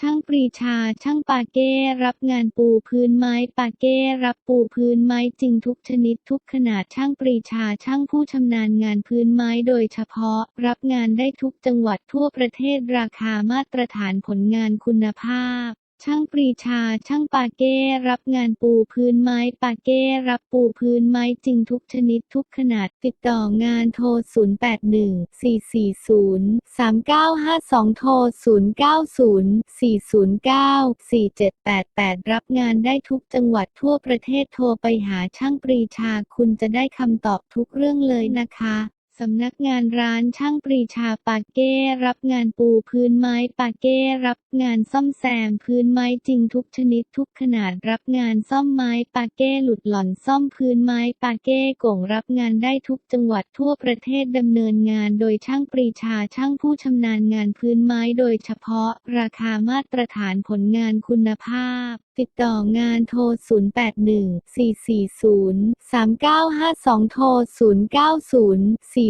ช่างปรีชา ช่างปาเก้รับงานปูพื้นไม้ปาเก้รับปูพื้นไม้จริงทุกชนิดทุกขนาดช่างปรีชา ช่างผู้ชำนาญงานพื้นไม้โดยเฉพาะ รับงานได้ทุกจังหวัดทั่วประเทศราคามาตรฐานผลงานคุณภาพ ช่างปรีชาช่างปาเก้ รับงานปูพื้นไม้ ปาเก้ รับปูพื้นไม้จริงทุกชนิดทุกขนาด ติดต่องานโทร 0814403952 โทร 0904094788 รับงานได้ทุกจังหวัดทั่วประเทศโทรไปหาช่างปรีชาคุณจะได้คำตอบทุกเรื่องเลยนะคะ สำนักงานร้านช่างปรีชาปาเก้รับงานปูพื้นไม้ปาเก้รับงานซ่อมแซมพื้นไม้จริงทุกชนิดทุกขนาดรับงานซ่อมไม้ปาเก้หลุดหล่อนซ่อมพื้นไม้ปาเก้โก่งรับงานได้ทุกจังหวัดทั่วประเทศดำเนินงานโดยช่างปรีชาช่างผู้ชำนาญงานพื้นไม้โดยเฉพาะราคามาตรฐานผลงานคุณภาพ ติดต่องานโทร 0814403952 โทร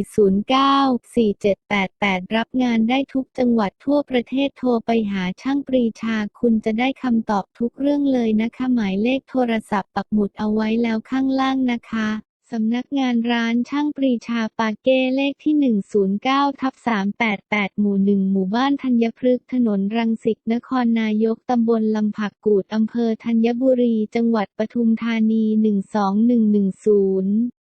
4094788 รับงานได้ทุกจังหวัดทั่วประเทศโทรไปหาช่างปรีชาคุณจะได้คำตอบทุกเรื่องเลยนะคะหมายเลขโทรศัพท์ปักหมุดเอาไว้แล้วข้างล่างนะคะสำนักงานร้านช่างปรีชาปาเก้เลขที่ 109ทับ388 หมู่ 1 หมู่บ้านธัญพฤกษ์ถนนรังสิตนครนายกตำบลลำผักกูดอำเภอธัญบุรี จังหวัดปทุมธานี 12110